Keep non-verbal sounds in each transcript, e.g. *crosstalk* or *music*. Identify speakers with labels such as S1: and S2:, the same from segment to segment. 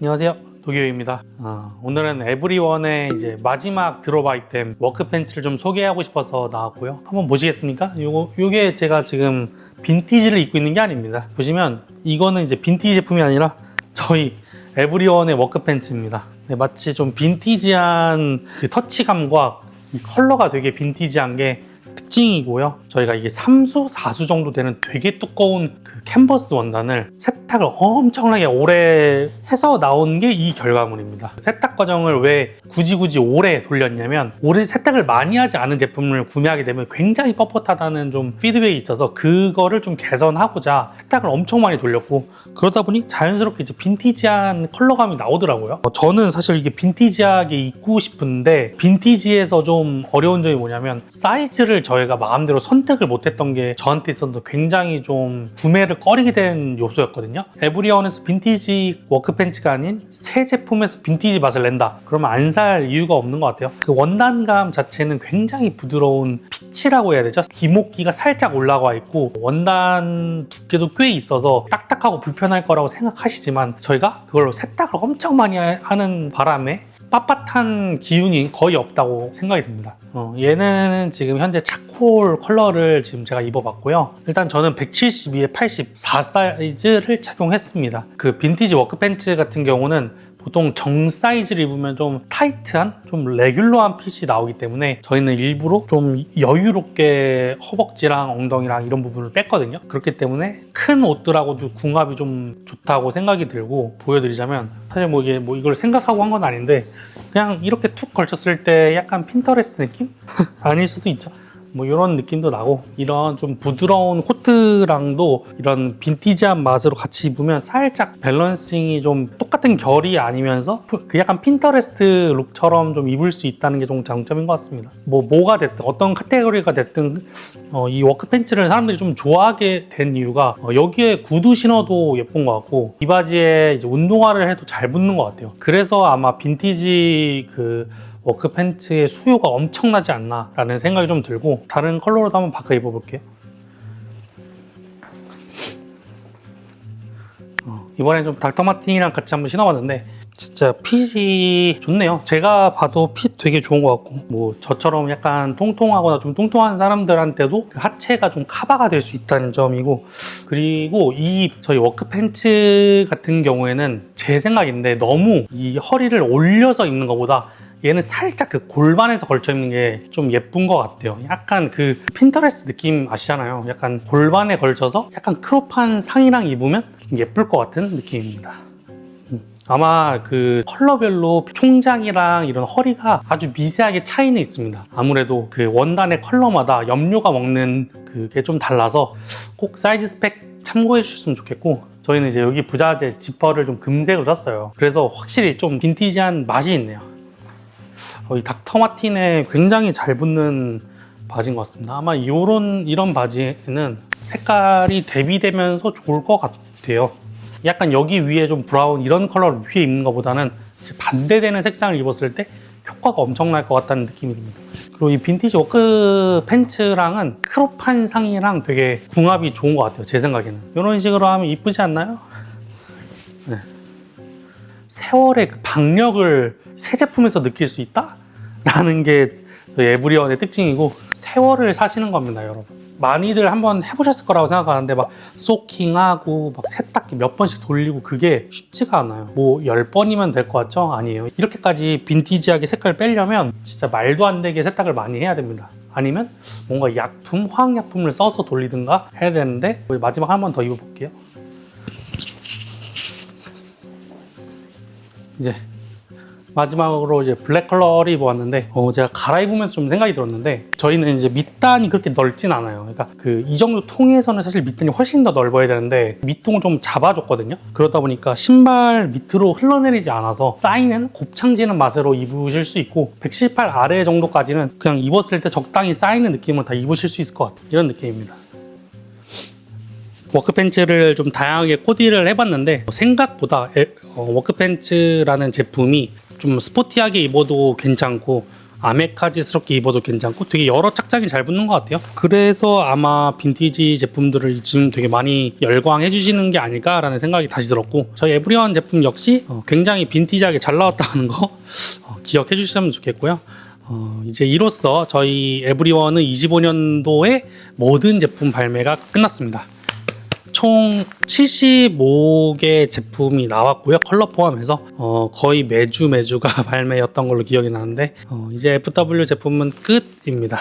S1: 안녕하세요. 도교입니다. 아, 오늘은 에브리원의 이제 마지막 드롭 아이템 워크 팬츠를 좀 소개하고 싶어서 나왔고요. 한번 보시겠습니까? 요거 요게 제가 지금 빈티지를 입고 있는 게 아닙니다. 보시면 이거는 이제 빈티지 제품이 아니라 저희 에브리원의 워크 팬츠입니다. 네, 마치 좀 빈티지한 그 터치감과 이 컬러가 되게 빈티지한 게 특징이고요. 저희가 이게 3수, 4수 정도 되는 되게 두꺼운 그 캔버스 원단을 세 탁을 엄청나게 오래 해서 나온 게 이 결과물입니다. 세탁 과정을 왜 굳이 굳이 오래 돌렸냐면 오래 세탁을 많이 하지 않은 제품을 구매하게 되면 굉장히 뻣뻣하다는 좀 피드백이 있어서 그거를 좀 개선하고자 세탁을 엄청 많이 돌렸고 그러다 보니 자연스럽게 이제 빈티지한 컬러감이 나오더라고요. 어, 저는 사실 이게 빈티지하게 입고 싶은데 빈티지에서 좀 어려운 점이 뭐냐면 사이즈를 저희가 마음대로 선택을 못했던 게 저한테 있어서 굉장히 좀 구매를 꺼리게 된 요소였거든요. 에브리온에서 빈티지 워크팬츠가 아닌 새 제품에서 빈티지 맛을 낸다. 그러면 안 살 이유가 없는 것 같아요. 그 원단감 자체는 굉장히 부드러운 피치라고 해야 되죠. 기목기가 살짝 올라와 있고 원단 두께도 꽤 있어서 딱딱하고 불편할 거라고 생각하시지만 저희가 그걸로 세탁을 엄청 많이 하는 바람에 빳빳한 기운이 거의 없다고 생각이 듭니다. 어, 얘는 지금 현재 차콜 컬러를 지금 제가 입어봤고요. 일단 저는 172에 84 사이즈를 착용했습니다. 그 빈티지 워크팬츠 같은 경우는 보통 정 사이즈를 입으면 좀 타이트한, 좀 레귤러한 핏이 나오기 때문에 저희는 일부러 좀 여유롭게 허벅지랑 엉덩이랑 이런 부분을 뺐거든요. 그렇기 때문에 큰 옷들하고도 궁합이 좀 좋다고 생각이 들고 보여드리자면 사실 뭐 이게 뭐 이걸 생각하고 한 건 아닌데 그냥 이렇게 툭 걸쳤을 때 약간 핀터레스트 느낌? *laughs* 아닐 수도 있죠. 뭐 이런 느낌도 나고 이런 좀 부드러운 코트랑도 이런 빈티지한 맛으로 같이 입으면 살짝 밸런싱이 좀 똑같은 결이 아니면서 그 약간 핀터레스트 룩처럼 좀 입을 수 있다는 게 좀 장점인 것 같습니다. 뭐 뭐가 됐든 어떤 카테고리가 됐든 어, 이 워크 팬츠를 사람들이 좀 좋아하게 된 이유가 어, 여기에 구두 신어도 예쁜 것 같고 이 바지에 이제 운동화를 해도 잘 붙는 것 같아요. 그래서 아마 빈티지 그 워크 팬츠의 수요가 엄청나지 않나라는 생각이 좀 들고 다른 컬러로도 한번 바꿔 입어볼게요. 이번엔 좀 닥터 마틴이랑 같이 한번 신어봤는데 진짜 핏이 좋네요. 제가 봐도 핏 되게 좋은 것 같고 뭐 저처럼 약간 통통하거나 좀 뚱뚱한 사람들한테도 그 하체가 좀 커버가 될 수 있다는 점이고 그리고 이 저희 워크 팬츠 같은 경우에는 제 생각인데 너무 이 허리를 올려서 입는 것보다 얘는 살짝 그 골반에서 걸쳐 입는 게 좀 예쁜 것 같아요. 약간 그 핀터레스트 느낌 아시잖아요. 약간 골반에 걸쳐서 약간 크롭한 상의랑 입으면 예쁠 것 같은 느낌입니다. 음. 아마 그 컬러별로 총장이랑 이런 허리가 아주 미세하게 차이는 있습니다. 아무래도 그 원단의 컬러마다 염료가 먹는 그게 좀 달라서 꼭 사이즈 스펙 참고해 주셨으면 좋겠고 저희는 이제 여기 부자재 지퍼를 좀 금색으로 샀어요. 그래서 확실히 좀 빈티지한 맛이 있네요. 어, 이 닥터 마틴에 굉장히 잘 붙는 바지인 것 같습니다. 아마 이런 이런 바지는 색깔이 대비되면서 좋을 것 같아요. 약간 여기 위에 좀 브라운 이런 컬러를 위에 입는 것보다는 반대되는 색상을 입었을 때 효과가 엄청날 것 같다는 느낌이 듭니다. 그리고 이 빈티지 워크 팬츠랑은 크롭한 상의랑 되게 궁합이 좋은 것 같아요. 제 생각에는. 이런 식으로 하면 이쁘지 않나요? 네. 세월의 그 박력을 새 제품에서 느낄 수 있다? 라는 게 저희 에브리원의 특징이고 세월을 사시는 겁니다, 여러분. 많이들 한번 해보셨을 거라고 생각하는데 막 소킹하고 막 세탁기 몇 번씩 돌리고 그게 쉽지가 않아요. 뭐 10번이면 될 것 같죠? 아니에요. 이렇게까지 빈티지하게 색깔을 빼려면 진짜 말도 안 되게 세탁을 많이 해야 됩니다. 아니면 뭔가 약품, 화학약품을 써서 돌리든가 해야 되는데 마지막 한 번 더 입어볼게요. 이제 마지막으로 이제 블랙 컬러를 입어봤는데 어, 제가 갈아입으면서 좀 생각이 들었는데 저희는 이제 밑단이 그렇게 넓진 않아요. 그러니까 그 이 정도 통에서는 사실 밑단이 훨씬 더 넓어야 되는데 밑통을 좀 잡아줬거든요. 그러다 보니까 신발 밑으로 흘러내리지 않아서 쌓이는 곱창지는 맛으로 입으실 수 있고 178 아래 정도까지는 그냥 입었을 때 적당히 쌓이는 느낌을 다 입으실 수 있을 것 같아요. 이런 느낌입니다. 워크팬츠를 좀 다양하게 코디를 해봤는데 생각보다 에- 어, 워크팬츠라는 제품이 좀 스포티하게 입어도 괜찮고 아메카지스럽게 입어도 괜찮고 되게 여러 착장이 잘 붙는 것 같아요. 그래서 아마 빈티지 제품들을 지금 되게 많이 열광해 주시는 게 아닐까라는 생각이 다시 들었고 저희 에브리원 제품 역시 어, 굉장는 빈티지하게 잘 나왔다는 거 어, 기억해 주시면 좋겠고요. 어, 이제 이로써 저희 에브리원은 25년도에 모든 제품 발매가 끝났습니다. 총 75개 제품이 나왔고요. 컬러 포함해서 어, 거의 매주 매주가 *laughs* 발매였던 걸로 기억이 나는데 어, 이제 FW 제품은 끝입니다.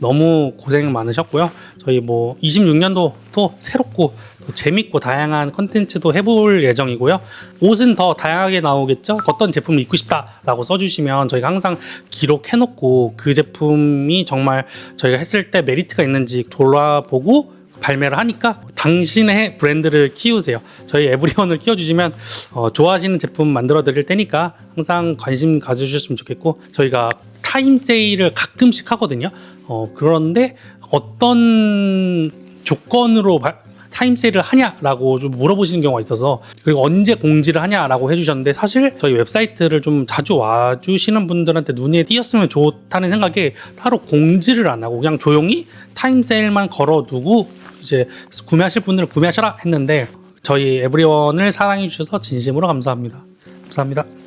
S1: 너무 고생 많으셨고요. 저희 뭐 26년도 또 새롭고 또 재밌고 다양한 컨텐츠도 해볼 예정이고요. 옷은 더 다양하게 나오겠죠. 어떤 제품을 입고 싶다라고 써주시면 저희가 항상 기록해놓고 그 제품이 정말 저희가 했을 때 메리트가 있는지 돌아보고 발매를 하니까 당신의 브랜드를 키우세요. 저희 에브리원을 키워주시면 어, 좋아하시는 제품 만들어 드릴 테니까 항상 관심 가져주셨으면 좋겠고 저희가 타임 세일을 가끔씩 하거든요. 어, 그런데 어떤 조건으로 바- 타임 세일을 하냐라고 좀 물어보시는 경우가 있어서 그리고 언제 공지를 하냐라고 해주셨는데 사실 저희 웹사이트를 좀 자주 와주시는 분들한테 눈에 띄었으면 좋다는 생각에 따로 공지를 안 하고 그냥 조용히 타임 세일만 걸어두고 이제 구매하실 분들은 구매하셔라 했는데 저희 에브리원을 사랑해 주셔서 진심으로 감사합니다. 감사합니다.